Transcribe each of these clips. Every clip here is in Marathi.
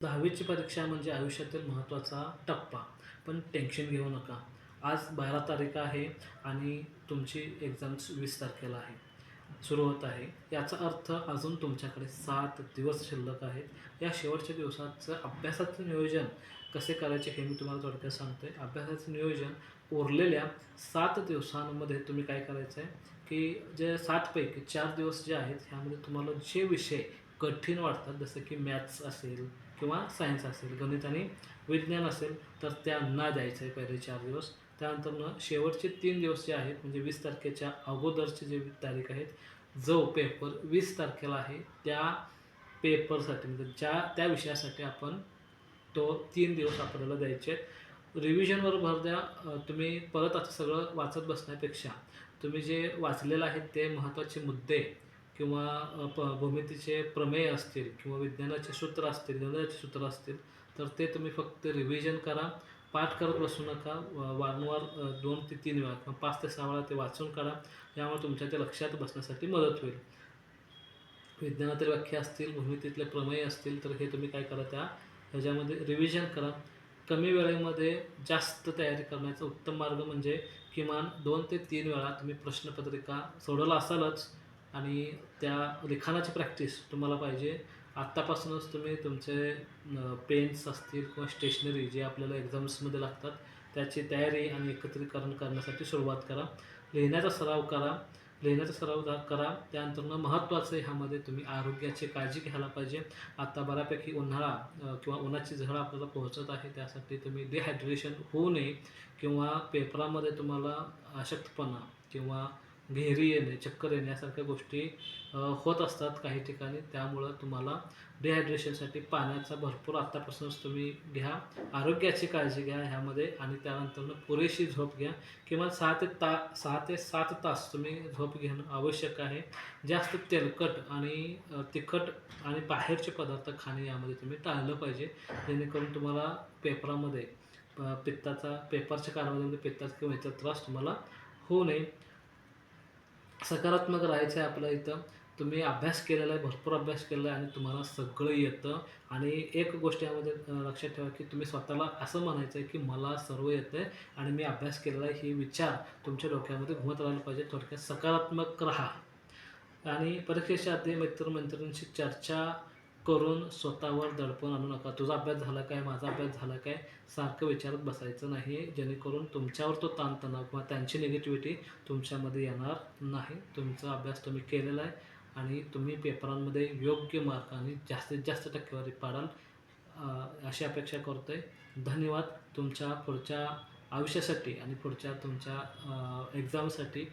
दहावीची परीक्षा म्हणजे आयुष्यातील महत्त्वाचा टप्पा. पण टेन्शन घेऊ नका. आज बारा तारीख आहे आणि तुमची एक्झाम्स वीस तारखेला आहे. सुरू होत आहे. याचा अर्थ अजून तुमच्याकडे सात दिवस शिल्लक आहेत. या शेवटच्या दिवसाचं अभ्यासाचं नियोजन कसे करायचे हे मी तुम्हाला थोडक्यात सांगतो. आहे अभ्यासाचं नियोजन उरलेल्या सात दिवसांमध्ये तुम्ही काय करायचं आहे की जे सातपैकी चार दिवस जे आहेत ह्यामध्ये तुम्हाला जे विषय कठीण वाटतात जसं की मॅथ्स असेल किंवा सायन्स असेल गणित आणि विज्ञान असेल तर त्या ना द्यायचं आहे पहिले चार दिवस. त्यानंतरनं शेवटचे तीन दिवस जे आहेत म्हणजे वीस तारखेच्या अगोदरचे जे तारीख आहेत जो पेपर वीस तारखेला आहे त्या पेपरसाठी म्हणजे ज्या त्या विषयासाठी आपण तो तीन दिवस आपल्याला द्यायचे आहेत. रिव्हिजनवर भर द्या तुम्ही परत आता सगळं वाचत बसण्यापेक्षा तुम्ही जे वाचलेलं आहे ते महत्त्वाचे मुद्दे किंवा प भूमितीचे प्रमेय असतील किंवा विज्ञानाचे सूत्र असतील गणिताचे सूत्र असतील तर ते तुम्ही फक्त रिव्हिजन करा. पाठ करत बसू नका. वारंवार दोन ते तीन वेळा किंवा पाच ते सहा वेळा ते वाचून काढा. यामुळे तुमच्या ते लक्षात बसण्यासाठी मदत होईल. विज्ञानातील व्याख्या असतील भूमितीतले प्रमेय असतील तर हे तुम्ही काय करा त्या ह्याच्यामध्ये रिव्हिजन करा. कमी वेळेमध्ये जास्त तयारी करण्याचा उत्तम मार्ग म्हणजे किमान दोन ते तीन वेळा तुम्ही प्रश्नपत्रिका सोडवला असालच आणि त्या लिखाणाची प्रॅक्टिस तुम्हाला पाहिजे. आत्तापासूनच तुम्ही तुमचे पेन्स असतील किंवा स्टेशनरी जे आपल्याला एक्झाम्समध्ये लागतात त्याची तयारी आणि एकत्रीकरण करण्यासाठी सुरुवात करा. लिहिण्याचा सराव करा. लिहिण्याचा सराव करा. त्यानंतर महत्त्वाचं ह्यामध्ये तुम्ही आरोग्याची काळजी घ्यायला पाहिजे. आता बऱ्यापैकी उन्हाळा किंवा उन्हाची झळ आपल्याला पोहोचत आहे त्यासाठी तुम्ही डिहायड्रेशन होऊ नये किंवा पेपरामध्ये तुम्हाला अशक्तपणा किंवा घेरी येणे चक्कर येणे यासारख्या गोष्टी होत असतात काही ठिकाणी. त्यामुळं तुम्हाला डिहायड्रेशनसाठी पाण्याचा भरपूर आत्तापासूनच तुम्ही घ्या. आरोग्याची काळजी घ्या ह्यामध्ये आणि त्यानंतर पुरेशी झोप घ्या. किंवा सहा ते ता सहा ते सात तास तुम्ही झोप घेणं आवश्यक आहे. जास्त तेलकट आणि तिखट आणि बाहेरचे पदार्थ खाणे यामध्ये तुम्ही टाळलं पाहिजे. जेणेकरून तुम्हाला पेपरामध्ये पित्ताचा पेपरच्या कालावधीमध्ये पित्ताचा किंवा याचा त्रास तुम्हाला होऊ नये. सकारात्मक राहायचं आहे आपल्या इथं. तुम्ही अभ्यास केलेला आहे भरपूर अभ्यास केलेला आहे आणि तुम्हाला सगळं येतं. आणि एक गोष्ट यामध्ये लक्षात ठेवा की तुम्ही स्वतःला असं म्हणायचं आहे की मला सर्व येतं आहे आणि मी अभ्यास केलेला आहे ही विचार तुमच्या डोक्यामध्ये घुमत राहिला पाहिजे. थोडक्यात सकारात्मक राहा. आणि परीक्षेच्या आधी मित्रमैत्रिणींशी चर्चा करून स्वतःवर दडपण आणू नका. तुझा अभ्यास झाला काय माझा अभ्यास झाला काय सारखं विचारत बसायचं नाही. जेणेकरून तुमच्यावर तो ताणतणाव किंवा त्यांची निगेटिव्हिटी तुमच्यामध्ये येणार नाही. तुमचा अभ्यास तुम्ही केलेला आहे आणि तुम्ही पेपरांमध्ये योग्य मार्क आणि जास्तीत जास्त टक्केवारी पाडाल अशी अपेक्षा करतो आहे धन्यवाद तुमच्या पुढच्या आयुष्यासाठी आणि पुढच्या तुमच्या एक्झामसाठी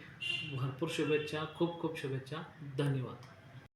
भरपूर शुभेच्छा खूप खूप शुभेच्छा. धन्यवाद.